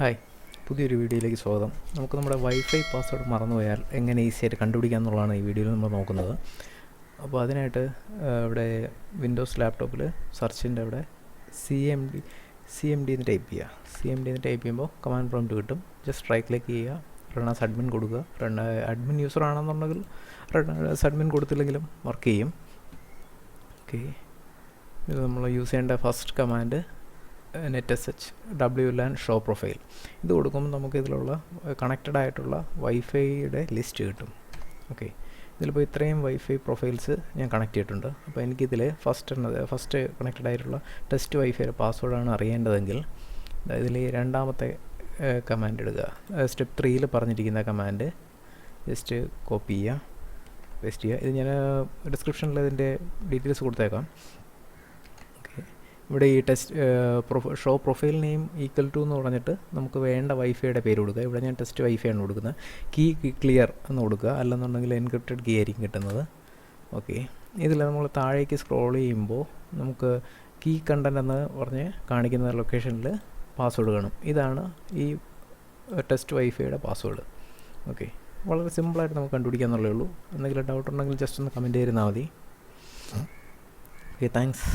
Hi. പുതിയൊരു വീഡിയോയിലേക്ക് സ്വാഗതം. നമുക്ക് നമ്മുടെ വൈഫൈ പാസ്വേഡ് മറന്നുപോയാൽ എങ്ങനെ ഈസി ആയിട്ട് കണ്ടുപിടിക്കാം എന്നുള്ളതാണ് ഈ വീഡിയോയിൽ നമ്മൾ നോക്കുന്നത്. അപ്പോൾ അതിനായിട്ട് ഇവിടെ വിൻഡോസ് ലാപ്ടോപ്പിൽ സെർച്ചിന്റെ അവിടെ C M D C M D എന്ന് ടൈപ്പ് ചെയ്യുക. സി എം ഡി എന്ന് ടൈപ്പ് ചെയ്യുമ്പോൾ കമാൻഡ് പ്രോംപ്റ്റ് കിട്ടും. ജസ്റ്റ് റൈറ്റ് ക്ലിക്ക് ചെയ്യുക റണ്ണാസ് അഡ്മിൻ കൊടുക്കുക. റൺ അഡ്മിൻ യൂസർ ആണെന്നുണ്ടെങ്കിൽ റണ്ണാസ് അഡ്മിൻ കൊടുത്തില്ലെങ്കിലും വർക്ക് ചെയ്യും. ഓക്കെ ഇത് നമ്മൾ യൂസ് ചെയ്യേണ്ട first command net S H W LAN show profile ഇത് കൊടുക്കുമ്പോൾ നമുക്ക് ഇതിലുള്ള കണക്റ്റഡ് ആയിട്ടുള്ള വൈഫൈയുടെ ലിസ്റ്റ് കിട്ടും. ഓക്കെ ഇതിലിപ്പോൾ ഇത്രയും വൈഫൈ പ്രൊഫൈൽസ് ഞാൻ കണക്ട് ചെയ്തിട്ടുണ്ട്. അപ്പോൾ എനിക്കിതിൽ ഫസ്റ്റ് ഫസ്റ്റ് കണക്റ്റഡ് ആയിട്ടുള്ള ടെസ്റ്റ് വൈഫൈയുടെ പാസ്വേഡാണ് അറിയേണ്ടതെങ്കിൽ ഇതിൽ രണ്ടാമത്തെ കമാൻഡ് എടുക്കുക സ്റ്റെപ്പ് ത്രീയിൽ പറഞ്ഞിരിക്കുന്ന കമാൻഡ് ജസ്റ്റ് കോപ്പി ചെയ്യുക പേസ്റ്റ് ചെയ്യുക. ഇത് ഞാൻ ഡിസ്ക്രിപ്ഷനിൽ ഇതിന്റെ ഡീറ്റെയിൽസ് കൊടുത്തേക്കാം. ഇവിടെ ഈ test show profile name equal to എന്ന് പറഞ്ഞിട്ട് നമുക്ക് വേണ്ട വൈഫൈയുടെ പേര് കൊടുക്കുക. ഇവിടെ ഞാൻ ടെസ്റ്റ് വൈഫൈ ആണ് കൊടുക്കുന്നത്. കീ ക്ലിയർ എന്ന് കൊടുക്കുക. അല്ലെന്നുണ്ടെങ്കിൽ എൻക്രിപ്റ്റഡ് കീ ആയിരിക്കും കിട്ടുന്നത്. ഓക്കെ ഇതിൽ നമ്മൾ താഴേക്ക് സ്ക്രോൾ ചെയ്യുമ്പോൾ നമുക്ക് കീ കണ്ടന്റ് എന്ന് പറഞ്ഞ് കാണിക്കുന്ന ലൊക്കേഷനിൽ പാസ്വേഡ് കാണും. ഇതാണ് ഈ ടെസ്റ്റ് വൈഫൈയുടെ പാസ്വേഡ് ഓക്കെ വളരെ സിമ്പിളായിട്ട് നമുക്ക് കണ്ടുപിടിക്കാന്നുള്ളേ ഉള്ളൂ. എന്തെങ്കിലും ഡൗട്ട് ഉണ്ടെങ്കിൽ ജസ്റ്റ് ഒന്ന് കമന്റ് ചെയ്തിരുന്നാൽ മതി. Okay thanks